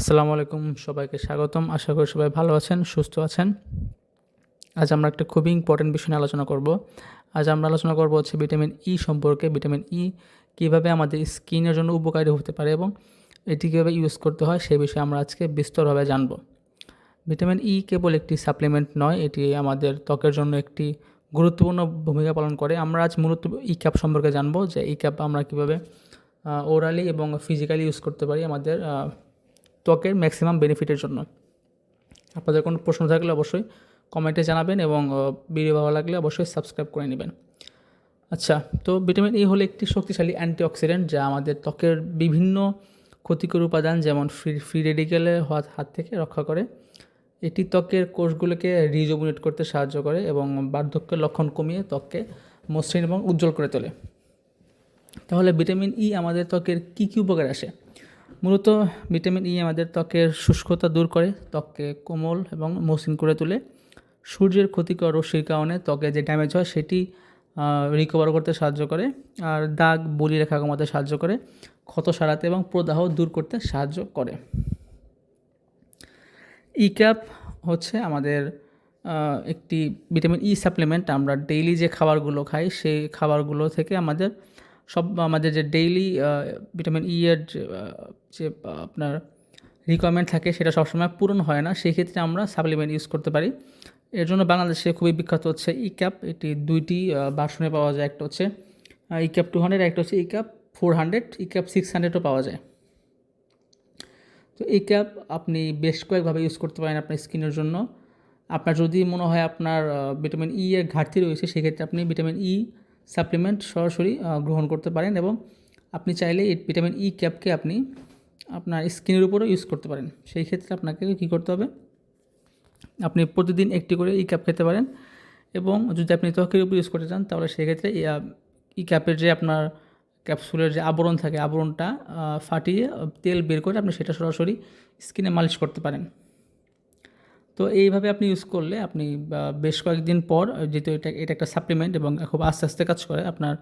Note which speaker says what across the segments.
Speaker 1: আসসালামু আলাইকুম, সবাইকে স্বাগতম। আশা করি সবাই ভালো আছেন, সুস্থ আছেন। আজ আমরা একটা খুবই ইম্পর্টেন্ট বিষয় নিয়ে আলোচনা করব। আজ আমরা আলোচনা করব হচ্ছে ভিটামিন ই সম্পর্কে ভিটামিন ই কীভাবে আমাদের স্কিনের জন্য উপকারী হতে পারে এবং এটি কীভাবে ইউজ করতে হয় সেই বিষয়ে আমরা আজকে বিস্তরভাবে জানব। ভিটামিন ই কেবল একটি সাপ্লিমেন্ট নয়, এটি আমাদের ত্বকের জন্য একটি গুরুত্বপূর্ণ ভূমিকা পালন করে। আমরা আজ মূলত ই ক্যাপ সম্পর্কে জানব যে ই ক্যাপ আমরা কীভাবে ওরালি এবং ফিজিক্যালি ইউজ করতে পারি আমাদের ত্বকের ম্যাক্সিমাম বেনিফিটের জন্য। আপনাদের কোনো প্রশ্ন থাকলে অবশ্যই কমেন্টে জানাবেন এবং ভিডিও ভালো লাগলে অবশ্যই সাবস্ক্রাইব করে নেবেন। আচ্ছা তো ভিটামিন ই হলো একটি শক্তিশালী অ্যান্টিঅক্সিডেন্ট যা আমাদের ত্বকের বিভিন্ন ক্ষতিকর উপাদান যেমন ফ্রি ফ্রি রেডিকেলের হাত হাত থেকে রক্ষা করে। এটি ত্বকের কোষগুলোকে রিজুমিনেট করতে সাহায্য করে এবং বার্ধক্যের লক্ষণ কমিয়ে ত্বককে মসৃণ এবং উজ্জ্বল করে তোলে। তাহলে ভিটামিন ই আমাদের ত্বকের কী কী উপকার আসে? মূলত ভিটামিন ই আমাদের ত্বকের শুষ্কতা দূর করে, ত্বককে কোমল এবং মসৃণ করে তোলে। সূর্যের ক্ষতিকর রশ্মির কারণে ত্বকে যে ড্যামেজ হয় সেটি রিকভার করতে সাহায্য করে আর দাগ, বলি রেখা কমাতে সাহায্য করে, ক্ষত সারাতে এবং প্রদাহ দূর করতে সাহায্য করে। ই ক্যাপ হচ্ছে আমাদের একটি ভিটামিন ই সাপ্লিমেন্ট আমরা ডেইলি যে খাবারগুলো খাই, সেই খাবারগুলো থেকে আমাদের সব আমাদের যে ডেইলি ভিটামিন ই এর যে, আপনার রিকোয়ারমেন্ট থাকে সেটা সবসময় পূরণ হয় না। সেই ক্ষেত্রে আমরা সাপ্লিমেন্ট ইউজ করতে পারি। এর জন্য বাংলাদেশে খুবই বিখ্যাত হচ্ছে ই ক্যাপ এটি দুইটি ভার্সনে পাওয়া যায়। একটা হচ্ছে ই ক্যাপ টু হান্ড্রেড একটা হচ্ছে E cap four hundred E cap six হান্ড্রেডও পাওয়া যায়। তো এই ক্যাপ আপনি বেশ কয়েকভাবে ইউজ করতে পারেন আপনার স্কিনের জন্য। আপনার যদি মনে হয় আপনার ভিটামিন ই এর ঘাটতি রয়েছে সেক্ষেত্রে আপনি ভিটামিন ই সাপ্লিমেন্ট সরাসরি গ্রহণ করতে পারেন এবং আপনি চাইলে এই ভিটামিন ই ক্যাপকে আপনি আপনার স্কিনের উপরেও ইউজ করতে পারেন। সেই ক্ষেত্রে আপনাকে কী করতে হবে? আপনি প্রতিদিন একটি করে ই ক্যাপ খেতে পারেন এবং যদি আপনি ত্বকের উপর ইউজ করতে চান, তাহলে সেক্ষেত্রে ই ক্যাপের যে আপনার ক্যাপসুলের যে আবরণ থাকে, আবরণটা ফাটিয়ে তেল বের করে আপনি সেটা সরাসরি স্কিনে মালিশ করতে পারেন। তো এইভাবে আপনি ইউজ করলে আপনি বেশ কয়েকদিন পর যেহেতু এটা এটা একটা সাপ্লিমেন্ট এবং খুব আস্তে আস্তে কাজ করে, আপনার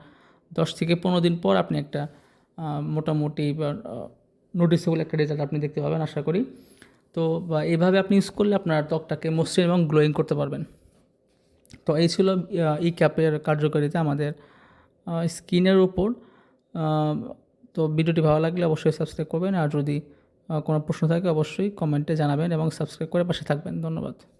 Speaker 1: দশ থেকে পনেরো দিন পর আপনি একটা মোটামুটি নোটিসেবল একটা রেজাল্ট আপনি দেখতে পাবেন, আশা করি। তো, বা এইভাবে আপনি ইউজ করলে আপনার ত্বকটাকে মসৃণ এবং গ্লোয়িং করতে পারবেন। তো এই ছিল ই ক্যাপের কার্যকারিতা আমাদের স্কিনের ওপর তো ভিডিওটি ভালো লাগলে অবশ্যই সাবস্ক্রাইব করবেন, আর যদি কোনো প্রশ্ন থাকে অবশ্যই কমেন্টে জানাবেন এবং সাবস্ক্রাইব করে পাশে থাকবেন। ধন্যবাদ।